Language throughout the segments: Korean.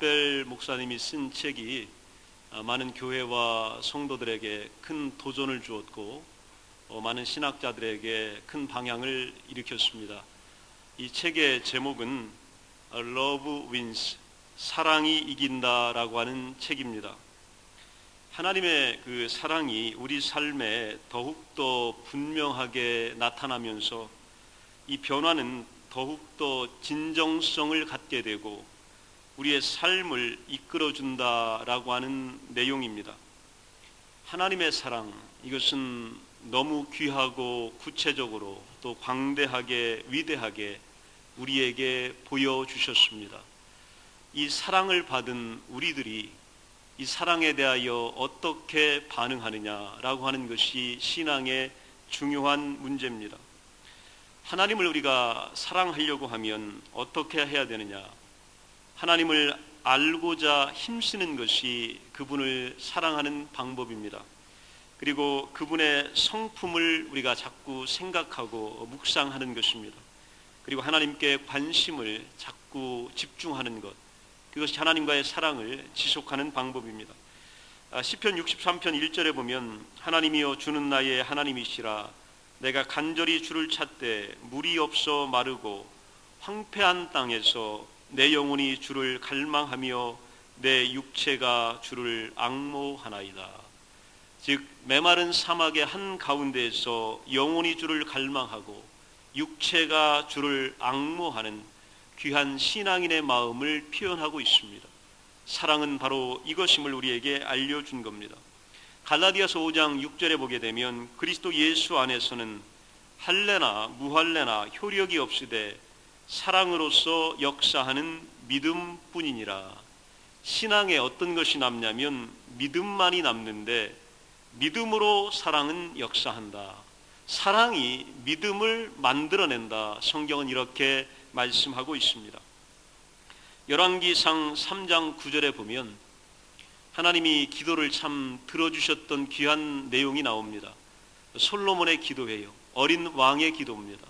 벨 목사님이 쓴 책이 아, 많은 교회와 성도들에게 큰 도전을 주었고 어, 많은 신학자들에게 큰 방향을 일으켰습니다. 이 책의 제목은 Love Wins 사랑이 이긴다라고 하는 책입니다. 하나님의 그 사랑이 우리 삶에 더욱더 분명하게 나타나면서 이 변화는 더욱더 진정성을 갖게 되고 우리의 삶을 이끌어 준다라고 하는 내용입니다. 하나님의 사랑 이것은 너무 귀하고 구체적으로 또 광대하게 위대하게 우리에게 보여 주셨습니다. 이 사랑을 받은 우리들이 이 사랑에 대하여 어떻게 반응하느냐라고 하는 것이 신앙의 중요한 문제입니다. 하나님을 우리가 사랑하려고 하면 어떻게 해야 되느냐? 하나님을 알고자 힘쓰는 것이 그분을 사랑하는 방법입니다. 그리고 그분의 성품을 우리가 자꾸 생각하고 묵상하는 것입니다. 그리고 하나님께 관심을 자꾸 집중하는 것. 그것이 하나님과의 사랑을 지속하는 방법입니다. 아, 시편 63편 1절에 보면 하나님이여 주는 나의 하나님이시라 내가 간절히 주를 찾되 물이 없어 마르고 황폐한 땅에서 내 영혼이 주를 갈망하며 내 육체가 주를 악모하나이다. 즉 메마른 사막의 한 가운데에서 영혼이 주를 갈망하고 육체가 주를 악모하는 귀한 신앙인의 마음을 표현하고 있습니다. 사랑은 바로 이것임을 우리에게 알려준 겁니다. 갈라디아서 5장 6절에 보게 되면 그리스도 예수 안에서는 할례나 무할례나 효력이 없으되 사랑으로서 역사하는 믿음뿐이니라. 신앙에 어떤 것이 남냐면 믿음만이 남는데 믿음으로 사랑은 역사한다. 사랑이 믿음을 만들어낸다. 성경은 이렇게 말씀하고 있습니다. 열왕기상 3장 9절에 보면 하나님이 기도를 참 들어주셨던 귀한 내용이 나옵니다. 솔로몬의 기도예요. 어린 왕의 기도입니다.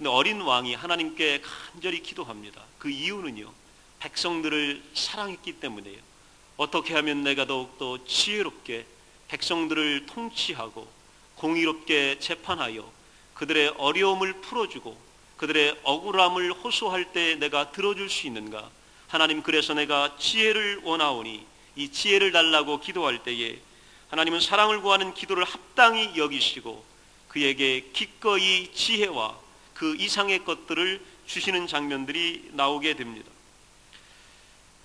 근데 어린 왕이 하나님께 간절히 기도합니다. 그 이유는요. 백성들을 사랑했기 때문이에요. 어떻게 하면 내가 더욱더 지혜롭게 백성들을 통치하고 공의롭게 재판하여 그들의 어려움을 풀어주고 그들의 억울함을 호소할 때 내가 들어줄 수 있는가? 하나님 그래서 내가 지혜를 원하오니 이 지혜를 달라고 기도할 때에 하나님은 사랑을 구하는 기도를 합당히 여기시고 그에게 기꺼이 지혜와 그 이상의 것들을 주시는 장면들이 나오게 됩니다.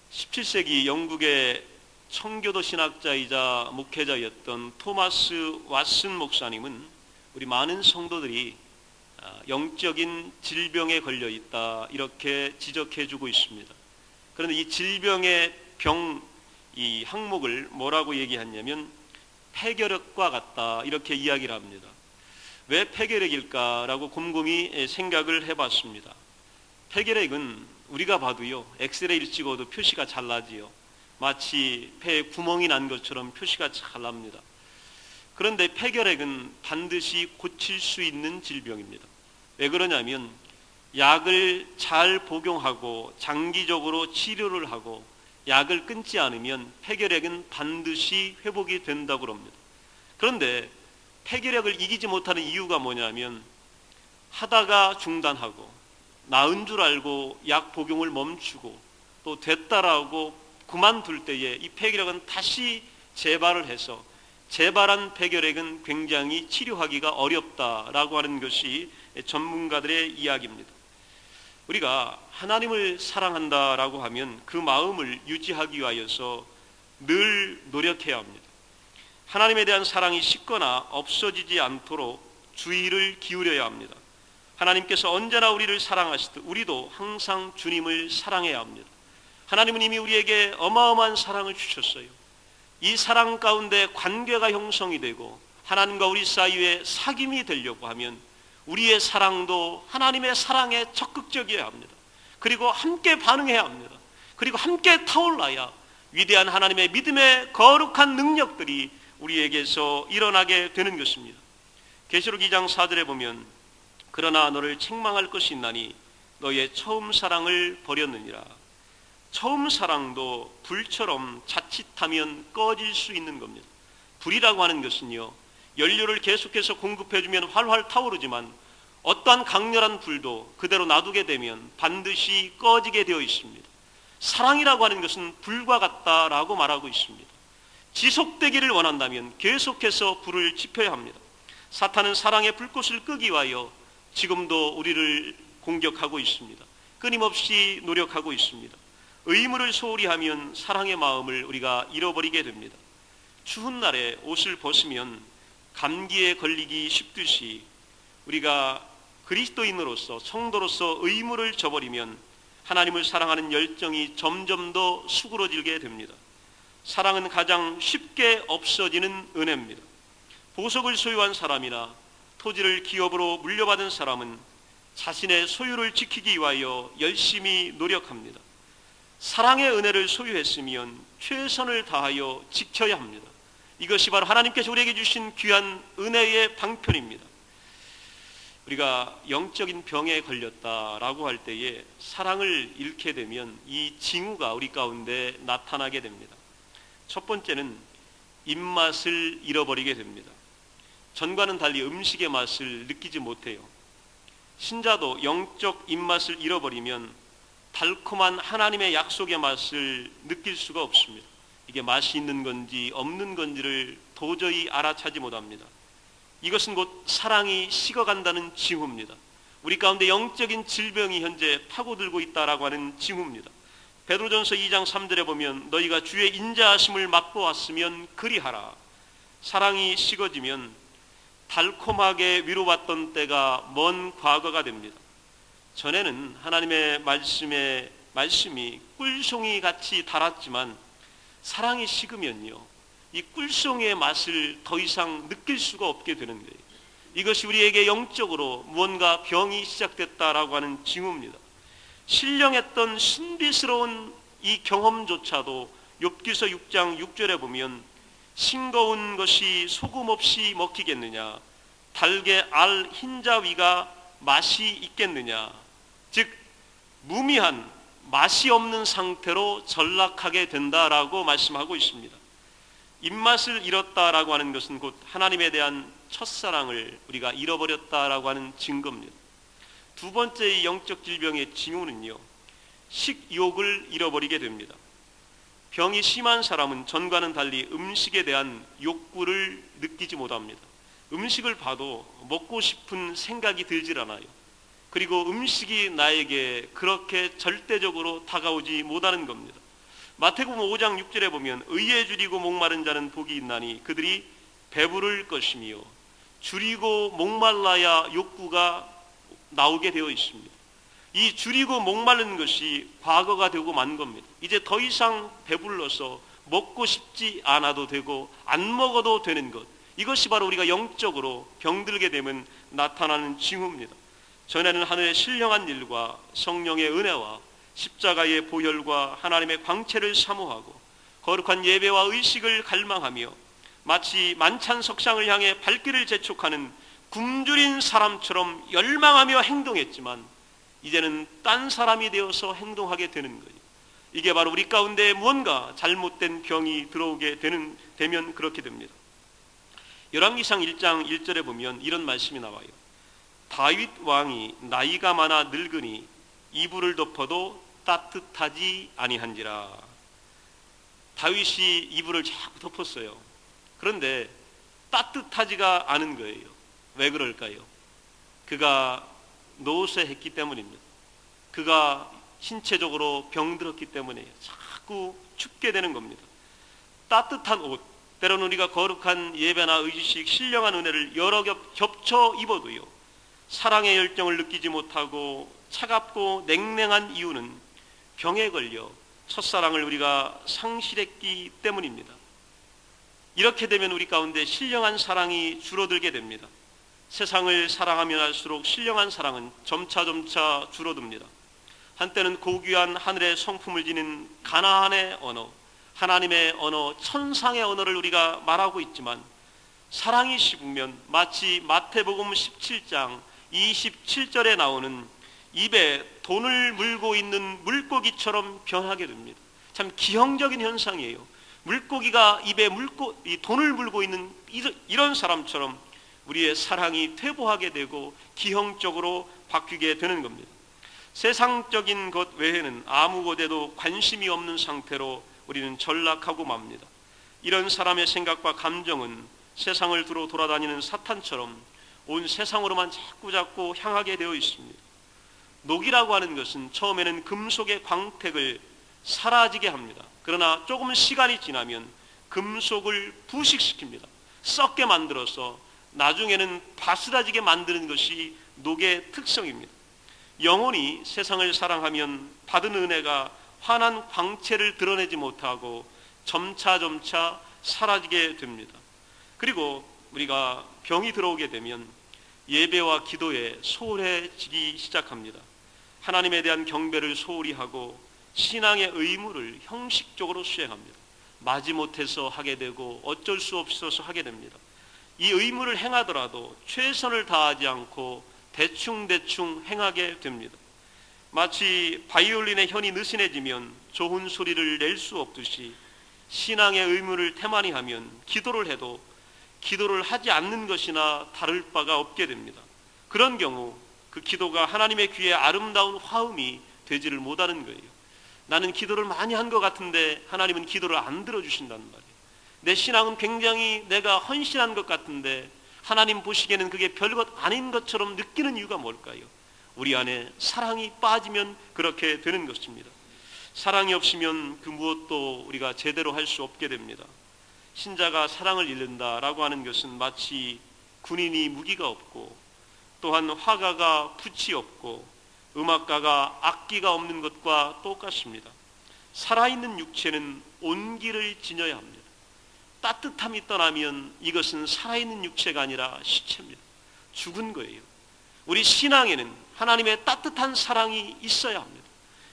17세기 영국의 청교도 신학자이자 목회자였던 토마스 왓슨 목사님은 우리 많은 성도들이 아, 영적인 질병에 걸려 있다 이렇게 지적해 주고 있습니다. 그런데 이 질병의 병 이 항목을 뭐라고 얘기했냐면 폐결핵과 같다 이렇게 이야기를 합니다. 왜 폐결핵일까라고 곰곰이 생각을 해봤습니다. 폐결핵은 우리가 봐도요 엑스레이를 찍어도 표시가 잘 나지요. 마치 폐에 구멍이 난 것처럼 표시가 잘 납니다. 그런데 폐결핵은 반드시 고칠 수 있는 질병입니다. 왜 그러냐면 약을 잘 복용하고 장기적으로 치료를 하고 약을 끊지 않으면 폐결핵은 반드시 회복이 된다고 합니다. 그런데 폐결핵을 이기지 못하는 이유가 뭐냐면 하다가 중단하고 나은 줄 알고 약 복용을 멈추고 또 됐다라고 그만둘 때에 이 폐결핵은 다시 재발을 해서 재발한 폐결핵은 굉장히 치료하기가 어렵다라고 하는 것이 전문가들의 이야기입니다. 우리가 하나님을 사랑한다라고 하면 그 마음을 유지하기 위하여서 늘 노력해야 합니다. 하나님에 대한 사랑이 식거나 없어지지 않도록 주의를 기울여야 합니다. 하나님께서 언제나 우리를 사랑하시듯 우리도 항상 주님을 사랑해야 합니다. 하나님은 이미 우리에게 어마어마한 사랑을 주셨어요. 이 사랑 가운데 관계가 형성이 되고 하나님과 우리 사이에 사귐이 되려고 하면 우리의 사랑도 하나님의 사랑에 적극적이어야 합니다. 그리고 함께 반응해야 합니다. 그리고 함께 타올라야 위대한 하나님의 믿음의 거룩한 능력들이 우리에게서 일어나게 되는 것입니다. 계시록 2장 4절에 보면 그러나 너를 책망할 것이 있나니 너의 처음 사랑을 버렸느니라. 처음 사랑도 불처럼 자칫하면 꺼질 수 있는 겁니다. 불이라고 하는 것은요, 연료를 계속해서 공급해 주면 활활 타오르지만 어떠한 강렬한 불도 그대로 놔두게 되면 반드시 꺼지게 되어 있습니다. 사랑이라고 하는 것은 불과 같다라고 말하고 있습니다. 지속되기를 원한다면 계속해서 불을 지펴야 합니다. 사탄은 사랑의 불꽃을 끄기 위하여 지금도 우리를 공격하고 있습니다. 끊임없이 노력하고 있습니다. 의무를 소홀히 하면 사랑의 마음을 우리가 잃어버리게 됩니다. 추운 날에 옷을 벗으면 감기에 걸리기 쉽듯이 우리가 그리스도인으로서 성도로서 의무를 저버리면 하나님을 사랑하는 열정이 점점 더 수그러지게 됩니다. 사랑은 가장 쉽게 없어지는 은혜입니다. 보석을 소유한 사람이나 토지를 기업으로 물려받은 사람은 자신의 소유를 지키기 위하여 열심히 노력합니다. 사랑의 은혜를 소유했으면 최선을 다하여 지켜야 합니다. 이것이 바로 하나님께서 우리에게 주신 귀한 은혜의 방편입니다. 우리가 영적인 병에 걸렸다라고 할 때에 사랑을 잃게 되면 이 징후가 우리 가운데 나타나게 됩니다. 첫 번째는 입맛을 잃어버리게 됩니다. 전과는 달리 음식의 맛을 느끼지 못해요. 신자도 영적 입맛을 잃어버리면 달콤한 하나님의 약속의 맛을 느낄 수가 없습니다. 이게 맛이 있는 건지 없는 건지를 도저히 알아차지 못합니다. 이것은 곧 사랑이 식어간다는 징후입니다. 우리 가운데 영적인 질병이 현재 파고들고 있다라고 하는 징후입니다. 베드로전서 2장 3절에 보면 너희가 주의 인자하심을 맛보았으면 그리하라. 사랑이 식어지면 달콤하게 위로받던 때가 먼 과거가 됩니다. 전에는 하나님의 말씀에 말씀이 꿀송이 같이 달았지만 사랑이 식으면요. 이 꿀송이의 맛을 더 이상 느낄 수가 없게 되는 거예요. 이것이 우리에게 영적으로 무언가 병이 시작됐다라고 하는 징후입니다. 신령했던 신비스러운 이 경험조차도 욥기서 6장 6절에 보면 싱거운 것이 소금 없이 먹히겠느냐 달게 알 흰자 위가 맛이 있겠느냐 즉 무미한 맛이 없는 상태로 전락하게 된다라고 말씀하고 있습니다. 입맛을 잃었다라고 하는 것은 곧 하나님에 대한 첫사랑을 우리가 잃어버렸다라고 하는 증거입니다. 두 번째 영적 질병의 징후는요. 식욕을 잃어버리게 됩니다. 병이 심한 사람은 전과는 달리 음식에 대한 욕구를 느끼지 못합니다. 음식을 봐도 먹고 싶은 생각이 들질 않아요. 그리고 음식이 나에게 그렇게 절대적으로 다가오지 못하는 겁니다. 마태복음 5장 6절에 보면 의에 줄이고 목마른 자는 복이 있나니 그들이 배부를 것이며 줄이고 목말라야 욕구가 나오게 되어 있습니다. 이 줄이고 목마른 것이 과거가 되고 만 겁니다. 이제 더 이상 배불러서 먹고 싶지 않아도 되고 안 먹어도 되는 것. 이것이 바로 우리가 영적으로 병들게 되면 나타나는 징후입니다. 전에는 하늘의 신령한 일과 성령의 은혜와 십자가의 보혈과 하나님의 광채를 사모하고 거룩한 예배와 의식을 갈망하며 마치 만찬 석상을 향해 발길을 재촉하는 굶주린 사람처럼 열망하며 행동했지만 이제는 딴 사람이 되어서 행동하게 되는 거예요. 이게 바로 우리 가운데 무언가 잘못된 병이 들어오게 되는 되면 그렇게 됩니다. 열왕기상 1장 1절에 보면 이런 말씀이 나와요. 다윗 왕이 나이가 많아 늙으니 이불을 덮어도 따뜻하지 아니한지라. 다윗이 이불을 자꾸 덮었어요. 그런데 따뜻하지가 않은 거예요. 왜 그럴까요? 그가 노쇠했기 때문입니다. 그가 신체적으로 병들었기 때문에 자꾸 춥게 되는 겁니다. 따뜻한 옷, 때로는 우리가 거룩한 예배나 의식, 신령한 은혜를 여러 겹 겹쳐 입어도요. 사랑의 열정을 느끼지 못하고 차갑고 냉랭한 이유는 병에 걸려 첫사랑을 우리가 상실했기 때문입니다. 이렇게 되면 우리 가운데 신령한 사랑이 줄어들게 됩니다. 세상을 사랑하면 할수록 신령한 사랑은 점차점차 줄어듭니다. 한때는 고귀한 하늘의 성품을 지닌 가나안의 언어, 하나님의 언어, 천상의 언어를 우리가 말하고 있지만 사랑이 식으면 마치 마태복음 17장 27절에 나오는 입에 돈을 물고 있는 물고기처럼 변하게 됩니다. 참 기형적인 현상이에요. 물고기가 입에 물고 이 돈을 물고 있는 이런 사람처럼 우리의 사랑이 퇴보하게 되고 기형적으로 바뀌게 되는 겁니다. 세상적인 것 외에는 아무 것에도 관심이 없는 상태로 우리는 전락하고 맙니다. 이런 사람의 생각과 감정은 세상을 두루 돌아다니는 사탄처럼 온 세상으로만 자꾸 자꾸 향하게 되어 있습니다. 녹이라고 하는 것은 처음에는 금속의 광택을 사라지게 합니다. 그러나 조금 시간이 지나면 금속을 부식시킵니다. 썩게 만들어서 나중에는 바스라지게 만드는 것이 녹의 특성입니다. 영혼이 세상을 사랑하면 받은 은혜가 환한 광채를 드러내지 못하고 점차 점차 사라지게 됩니다. 그리고 우리가 병이 들어오게 되면 예배와 기도에 소홀해지기 시작합니다. 하나님에 대한 경배를 소홀히 하고 신앙의 의무를 형식적으로 수행합니다. 마지못해서 하게 되고 어쩔 수 없어서 하게 됩니다. 이 의무를 행하더라도 최선을 다하지 않고 대충대충 행하게 됩니다. 마치 바이올린의 현이 느슨해지면 좋은 소리를 낼 수 없듯이 신앙의 의무를 태만히 하면 기도를 해도 기도를 하지 않는 것이나 다를 바가 없게 됩니다. 그런 경우 그 기도가 하나님의 귀에 아름다운 화음이 되지를 못하는 거예요. 나는 기도를 많이 한 것 같은데 하나님은 기도를 안 들어주신다는 말이에요. 내 신앙은 굉장히 내가 헌신한 것 같은데 하나님 보시기에는 그게 별것 아닌 것처럼 느끼는 이유가 뭘까요? 우리 안에 사랑이 빠지면 그렇게 되는 것입니다. 사랑이 없으면 그 무엇도 우리가 제대로 할 수 없게 됩니다. 신자가 사랑을 잃는다라고 하는 것은 마치 군인이 무기가 없고 또한 화가가 붓이 없고 음악가가 악기가 없는 것과 똑같습니다. 살아있는 육체는 온기를 지녀야 합니다. 따뜻함이 떠나면 이것은 살아있는 육체가 아니라 시체입니다. 죽은 거예요. 우리 신앙에는 하나님의 따뜻한 사랑이 있어야 합니다.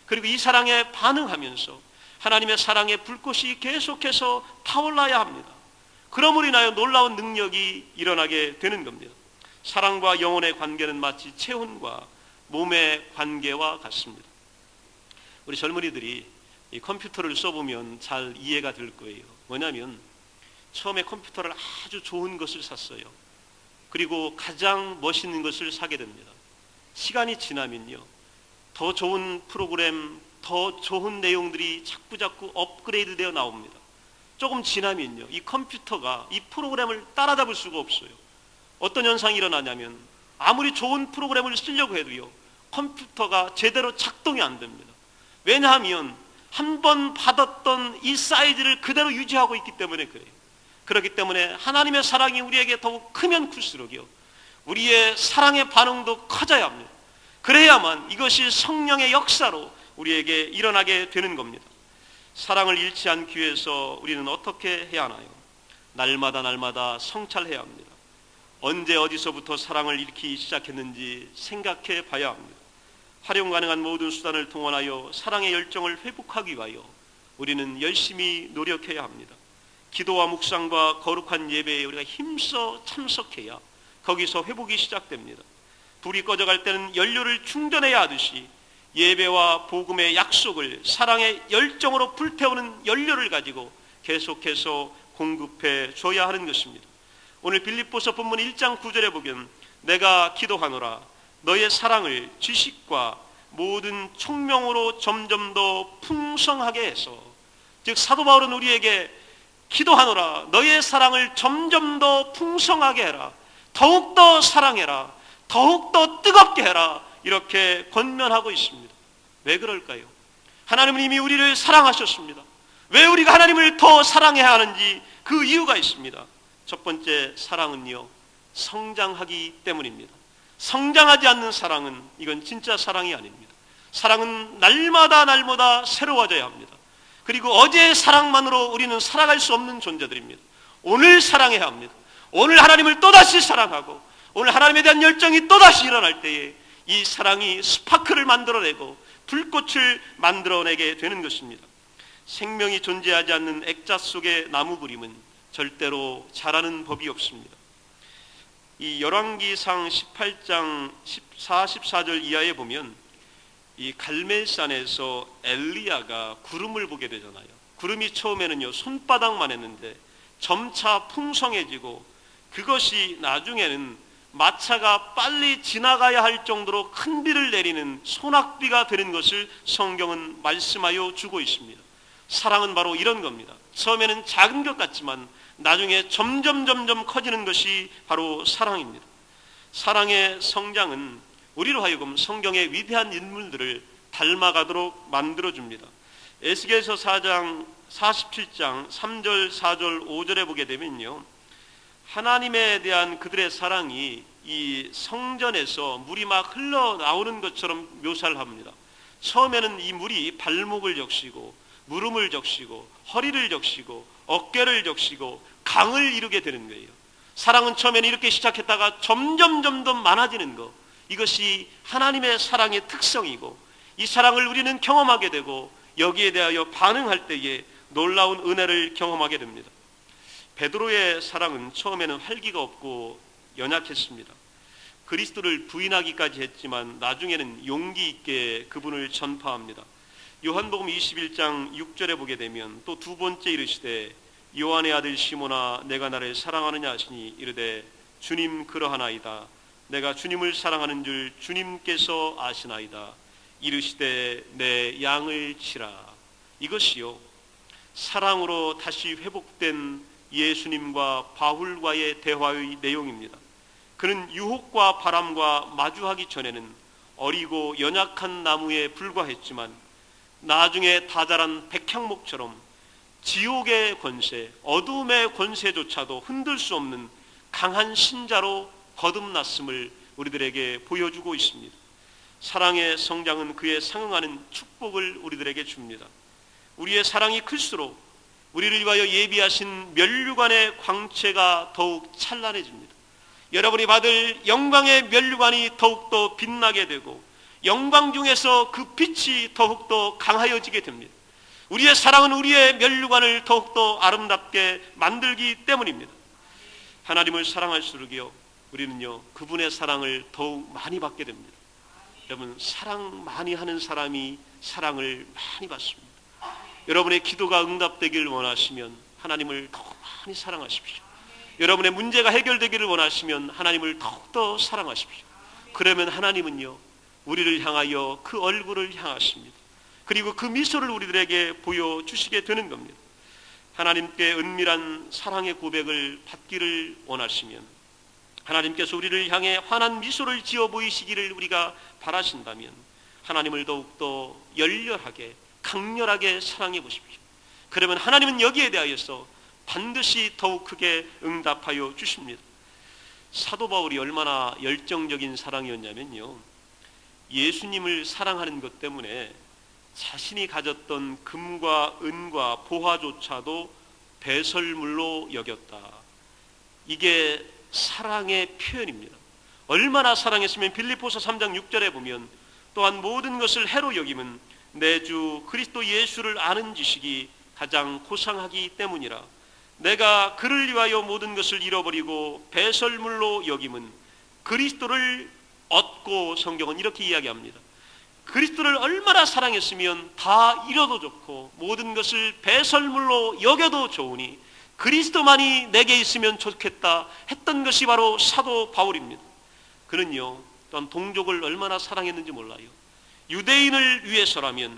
그리고 이 사랑에 반응하면서 하나님의 사랑의 불꽃이 계속해서 타올라야 합니다. 그러므로 인하여 놀라운 능력이 일어나게 되는 겁니다. 사랑과 영혼의 관계는 마치 체온과 몸의 관계와 같습니다. 우리 젊은이들이 이 컴퓨터를 써보면 잘 이해가 될 거예요. 뭐냐면 처음에 컴퓨터를 아주 좋은 것을 샀어요. 그리고 가장 멋있는 것을 사게 됩니다. 시간이 지나면요. 더 좋은 프로그램, 더 좋은 내용들이 자꾸 자꾸 업그레이드 되어 나옵니다. 조금 지나면요. 이 컴퓨터가 이 프로그램을 따라잡을 수가 없어요. 어떤 현상이 일어나냐면 아무리 좋은 프로그램을 쓰려고 해도요. 컴퓨터가 제대로 작동이 안 됩니다. 왜냐하면 한 번 받았던 이 사이즈를 그대로 유지하고 있기 때문에 그래요. 그렇기 때문에 하나님의 사랑이 우리에게 더욱 크면 클수록요. 우리의 사랑의 반응도 커져야 합니다. 그래야만 이것이 성령의 역사로 우리에게 일어나게 되는 겁니다. 사랑을 잃지 않기 위해서 우리는 어떻게 해야 하나요? 날마다 날마다 성찰해야 합니다. 언제 어디서부터 사랑을 잃기 시작했는지 생각해 봐야 합니다. 활용 가능한 모든 수단을 동원하여 사랑의 열정을 회복하기 위하여 우리는 열심히 노력해야 합니다. 기도와 묵상과 거룩한 예배에 우리가 힘써 참석해야 거기서 회복이 시작됩니다. 불이 꺼져갈 때는 연료를 충전해야 하듯이 예배와 복음의 약속을 사랑의 열정으로 불태우는 연료를 가지고 계속해서 공급해 줘야 하는 것입니다. 오늘 빌립보서 본문 1장 9절에 보면 내가 기도하노라 너의 사랑을 지식과 모든 총명으로 점점 더 풍성하게 해서 즉 사도 바울은 우리에게 기도하노라 너의 사랑을 점점 더 풍성하게 해라 더욱 더 사랑해라 더욱 더 뜨겁게 해라 이렇게 권면하고 있습니다 왜 그럴까요? 하나님은 이미 우리를 사랑하셨습니다 왜 우리가 하나님을 더 사랑해야 하는지 그 이유가 있습니다 첫 번째 사랑은요, 성장하기 때문입니다. 성장하지 않는 사랑은 이건 진짜 사랑이 아닙니다. 사랑은 날마다 날마다 새로워져야 합니다. 그리고 어제의 사랑만으로 우리는 살아갈 수 없는 존재들입니다. 오늘 사랑해야 합니다. 오늘 하나님을 또다시 사랑하고 오늘 하나님에 대한 열정이 또다시 일어날 때에 이 사랑이 스파크를 만들어내고 불꽃을 만들어내게 되는 것입니다. 생명이 존재하지 않는 액자 속의 나무 그림은 절대로 잘하는 법이 없습니다. 이 열왕기상 18장 14, 14절 이하에 보면 이 갈멜산에서 엘리야가 구름을 보게 되잖아요. 구름이 처음에는요 손바닥만 했는데 점차 풍성해지고 그것이 나중에는 마차가 빨리 지나가야 할 정도로 큰 비를 내리는 소낙비가 되는 것을 성경은 말씀하여 주고 있습니다. 사랑은 바로 이런 겁니다. 처음에는 작은 것 같지만 나중에 점점 점점 커지는 것이 바로 사랑입니다. 사랑의 성장은 우리로 하여금 성경의 위대한 인물들을 닮아가도록 만들어 줍니다. 에스겔서 4장 47장 3절 4절 5절에 보게 되면요. 하나님에 대한 그들의 사랑이 이 성전에서 물이 막 흘러나오는 것처럼 묘사를 합니다. 처음에는 이 물이 발목을 적시고 무릎을 적시고 허리를 적시고 어깨를 적시고 강을 이루게 되는 거예요. 사랑은 처음에는 이렇게 시작했다가 점점 점점 많아지는 것. 이것이 하나님의 사랑의 특성이고 이 사랑을 우리는 경험하게 되고 여기에 대하여 반응할 때에 놀라운 은혜를 경험하게 됩니다. 베드로의 사랑은 처음에는 활기가 없고 연약했습니다. 그리스도를 부인하기까지 했지만 나중에는 용기 있게 그분을 전파합니다. 요한복음 21장 6절에 보게 되면 또 두 번째 이르시되 요한의 아들 시모나 내가 나를 사랑하느냐 하시니 이르되 주님 그러하나이다 내가 주님을 사랑하는 줄 주님께서 아시나이다 이르시되 내 양을 치라 이것이요 사랑으로 다시 회복된 예수님과 바울과의 대화의 내용입니다. 그는 유혹과 바람과 마주하기 전에는 어리고 연약한 나무에 불과했지만 나중에 다자란 백향목처럼 지옥의 권세, 어둠의 권세조차도 흔들 수 없는 강한 신자로 거듭났음을 우리들에게 보여주고 있습니다. 사랑의 성장은 그에 상응하는 축복을 우리들에게 줍니다. 우리의 사랑이 클수록 우리를 위하여 예비하신 면류관의 광채가 더욱 찬란해집니다. 여러분이 받을 영광의 면류관이 더욱더 빛나게 되고 영광 중에서 그 빛이 더욱더 강하여지게 됩니다. 우리의 사랑은 우리의 면류관을 더욱더 아름답게 만들기 때문입니다. 하나님을 사랑할수록요, 우리는요, 그분의 사랑을 더욱 많이 받게 됩니다. 여러분, 사랑 많이 하는 사람이 사랑을 많이 받습니다. 여러분의 기도가 응답되기를 원하시면 하나님을 더욱 많이 사랑하십시오. 여러분의 문제가 해결되기를 원하시면 하나님을 더욱더 사랑하십시오. 그러면 하나님은요, 우리를 향하여 그 얼굴을 향하십니다. 그리고 그 미소를 우리들에게 보여주시게 되는 겁니다. 하나님께 은밀한 사랑의 고백을 받기를 원하시면 하나님께서 우리를 향해 환한 미소를 지어 보이시기를 우리가 바라신다면 하나님을 더욱더 열렬하게 강렬하게 사랑해 보십시오. 그러면 하나님은 여기에 대하여서 반드시 더욱 크게 응답하여 주십니다. 사도 바울이 얼마나 열정적인 사랑이었냐면요. 예수님을 사랑하는 것 때문에 자신이 가졌던 금과 은과 보화조차도 배설물로 여겼다. 이게 사랑의 표현입니다. 얼마나 사랑했으면 빌립보서 3장 6절에 보면 또한 모든 것을 해로 여김은 내 주 그리스도 예수를 아는 지식이 가장 고상하기 때문이라. 내가 그를 위하여 모든 것을 잃어버리고 배설물로 여김은 그리스도를 얻고 성경은 이렇게 이야기합니다. 그리스도를 얼마나 사랑했으면 다 잃어도 좋고 모든 것을 배설물로 여겨도 좋으니 그리스도만이 내게 있으면 좋겠다 했던 것이 바로 사도 바울입니다. 그는요, 또한 동족을 얼마나 사랑했는지 몰라요. 유대인을 위해서라면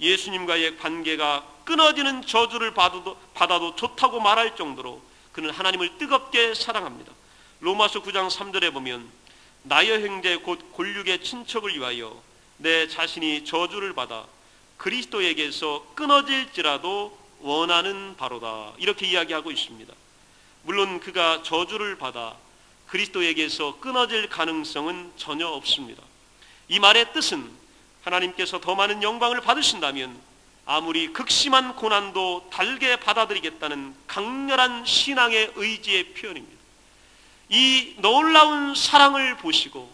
예수님과의 관계가 끊어지는 저주를 받아도, 좋다고 말할 정도로 그는 하나님을 뜨겁게 사랑합니다. 로마서 9장 3절에 보면 나의 형제 곧 골육의 친척을 위하여 내 자신이 저주를 받아 그리스도에게서 끊어질지라도 원하는 바로다. 이렇게 이야기하고 있습니다. 물론 그가 저주를 받아 그리스도에게서 끊어질 가능성은 전혀 없습니다. 이 말의 뜻은 하나님께서 더 많은 영광을 받으신다면 아무리 극심한 고난도 달게 받아들이겠다는 강렬한 신앙의 의지의 표현입니다. 이 놀라운 사랑을 보시고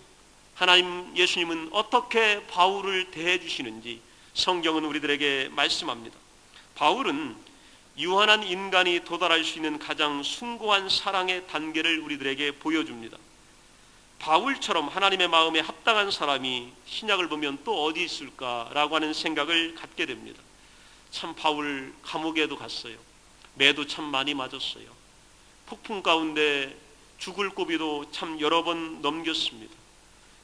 하나님 예수님은 어떻게 바울을 대해 주시는지 성경은 우리들에게 말씀합니다. 바울은 유한한 인간이 도달할 수 있는 가장 숭고한 사랑의 단계를 우리들에게 보여줍니다. 바울처럼 하나님의 마음에 합당한 사람이 신약을 보면 또 어디 있을까라고 하는 생각을 갖게 됩니다. 참 바울 감옥에도 갔어요. 매도 참 많이 맞았어요. 폭풍 가운데 죽을 고비도 참 여러 번 넘겼습니다.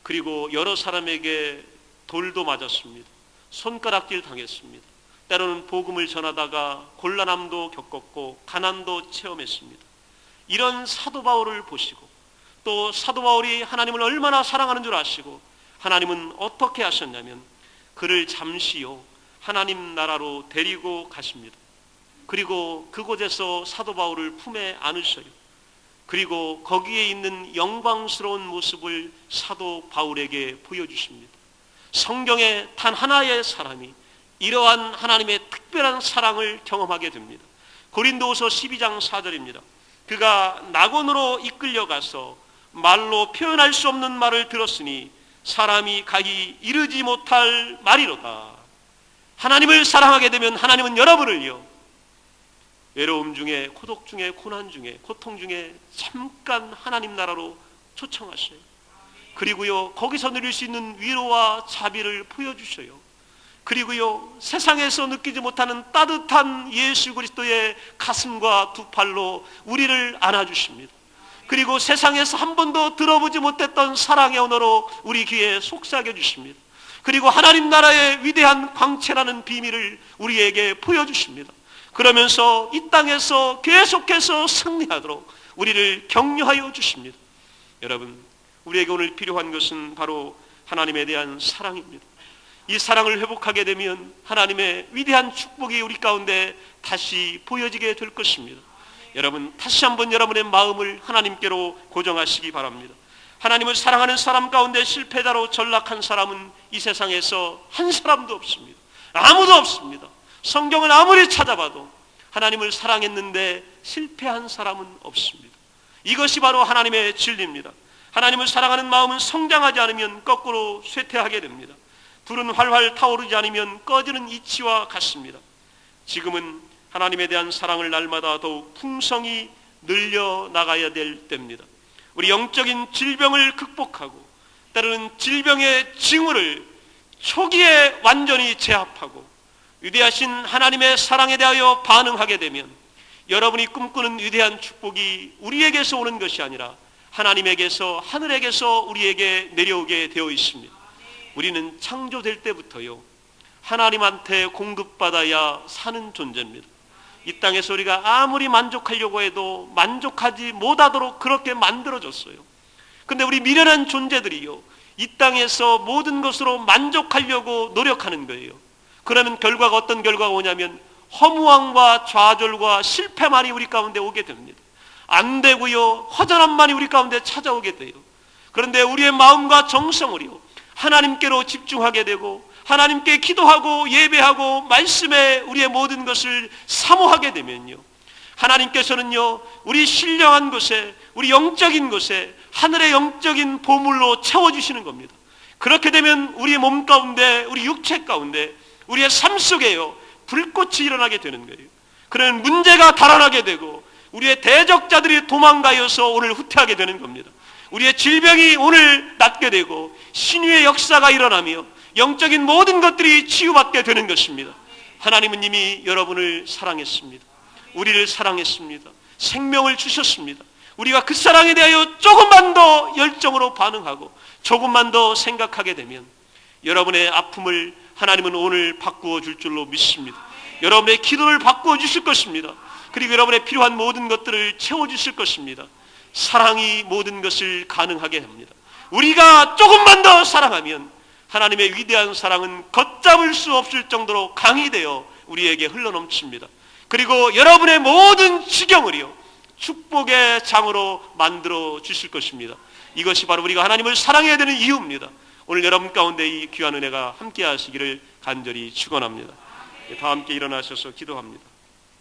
그리고 여러 사람에게 돌도 맞았습니다. 손가락질 당했습니다. 때로는 복음을 전하다가 곤란함도 겪었고 가난도 체험했습니다. 이런 사도 바울을 보시고 또 사도 바울이 하나님을 얼마나 사랑하는 줄 아시고 하나님은 어떻게 하셨냐면 그를 잠시요 하나님 나라로 데리고 가십니다. 그리고 그곳에서 사도 바울을 품에 안으셔요. 그리고 거기에 있는 영광스러운 모습을 사도 바울에게 보여주십니다. 성경에 단 하나의 사람이 이러한 하나님의 특별한 사랑을 경험하게 됩니다. 고린도후서 12장 4절입니다. 그가 낙원으로 이끌려가서 말로 표현할 수 없는 말을 들었으니 사람이 가기 이르지 못할 말이로다. 하나님을 사랑하게 되면 하나님은 여러분을요. 외로움 중에 고독 중에 고난 중에 고통 중에 잠깐 하나님 나라로 초청하셔요. 그리고요 거기서 누릴 수 있는 위로와 자비를 보여주셔요. 그리고요 세상에서 느끼지 못하는 따뜻한 예수 그리스도의 가슴과 두 팔로 우리를 안아주십니다. 그리고 세상에서 한 번도 들어보지 못했던 사랑의 언어로 우리 귀에 속삭여 주십니다. 그리고 하나님 나라의 위대한 광채라는 비밀을 우리에게 보여주십니다. 그러면서 이 땅에서 계속해서 승리하도록 우리를 격려하여 주십니다. 여러분, 우리에게 오늘 필요한 것은 바로 하나님에 대한 사랑입니다. 이 사랑을 회복하게 되면 하나님의 위대한 축복이 우리 가운데 다시 보여지게 될 것입니다. 여러분, 다시 한번 여러분의 마음을 하나님께로 고정하시기 바랍니다. 하나님을 사랑하는 사람 가운데 실패자로 전락한 사람은 이 세상에서 한 사람도 없습니다. 아무도 없습니다. 성경을 아무리 찾아봐도 하나님을 사랑했는데 실패한 사람은 없습니다. 이것이 바로 하나님의 진리입니다. 하나님을 사랑하는 마음은 성장하지 않으면 거꾸로 쇠퇴하게 됩니다. 불은 활활 타오르지 않으면 꺼지는 이치와 같습니다. 지금은 하나님에 대한 사랑을 날마다 더욱 풍성히 늘려 나가야 될 때입니다. 우리 영적인 질병을 극복하고 때로는 질병의 징후를 초기에 완전히 제압하고 위대하신 하나님의 사랑에 대하여 반응하게 되면 여러분이 꿈꾸는 위대한 축복이 우리에게서 오는 것이 아니라 하나님에게서 하늘에게서 우리에게 내려오게 되어 있습니다. 우리는 창조될 때부터요 하나님한테 공급받아야 사는 존재입니다. 이 땅에서 우리가 아무리 만족하려고 해도 만족하지 못하도록 그렇게 만들어졌어요. 근데 우리 미련한 존재들이요. 이 땅에서 모든 것으로 만족하려고 노력하는 거예요. 그러면 결과가 어떤 결과가 오냐면 허무함과 좌절과 실패만이 우리 가운데 오게 됩니다. 안 되고요. 허전함만이 우리 가운데 찾아오게 돼요. 그런데 우리의 마음과 정성을요. 하나님께로 집중하게 되고 하나님께 기도하고 예배하고 말씀에 우리의 모든 것을 사모하게 되면요. 하나님께서는요, 우리 신령한 곳에, 우리 영적인 곳에 하늘의 영적인 보물로 채워주시는 겁니다. 그렇게 되면 우리의 몸 가운데, 우리 육체 가운데, 우리의 삶 속에요, 불꽃이 일어나게 되는 거예요. 그런 문제가 달아나게 되고, 우리의 대적자들이 도망가여서 오늘 후퇴하게 되는 겁니다. 우리의 질병이 오늘 낫게 되고, 신유의 역사가 일어나며, 영적인 모든 것들이 치유받게 되는 것입니다. 하나님은 이미 여러분을 사랑했습니다. 우리를 사랑했습니다. 생명을 주셨습니다. 우리가 그 사랑에 대하여 조금만 더 열정으로 반응하고 조금만 더 생각하게 되면 여러분의 아픔을 하나님은 오늘 바꾸어 줄 줄로 믿습니다. 여러분의 기도를 바꾸어 주실 것입니다. 그리고 여러분의 필요한 모든 것들을 채워 주실 것입니다. 사랑이 모든 것을 가능하게 합니다. 우리가 조금만 더 사랑하면 하나님의 위대한 사랑은 걷잡을 수 없을 정도로 강이 되어 우리에게 흘러넘칩니다. 그리고 여러분의 모든 지경을요 축복의 장으로 만들어 주실 것입니다. 이것이 바로 우리가 하나님을 사랑해야 되는 이유입니다. 오늘 여러분 가운데 이 귀한 은혜가 함께 하시기를 간절히 축원합니다. 다 함께 일어나셔서 기도합니다.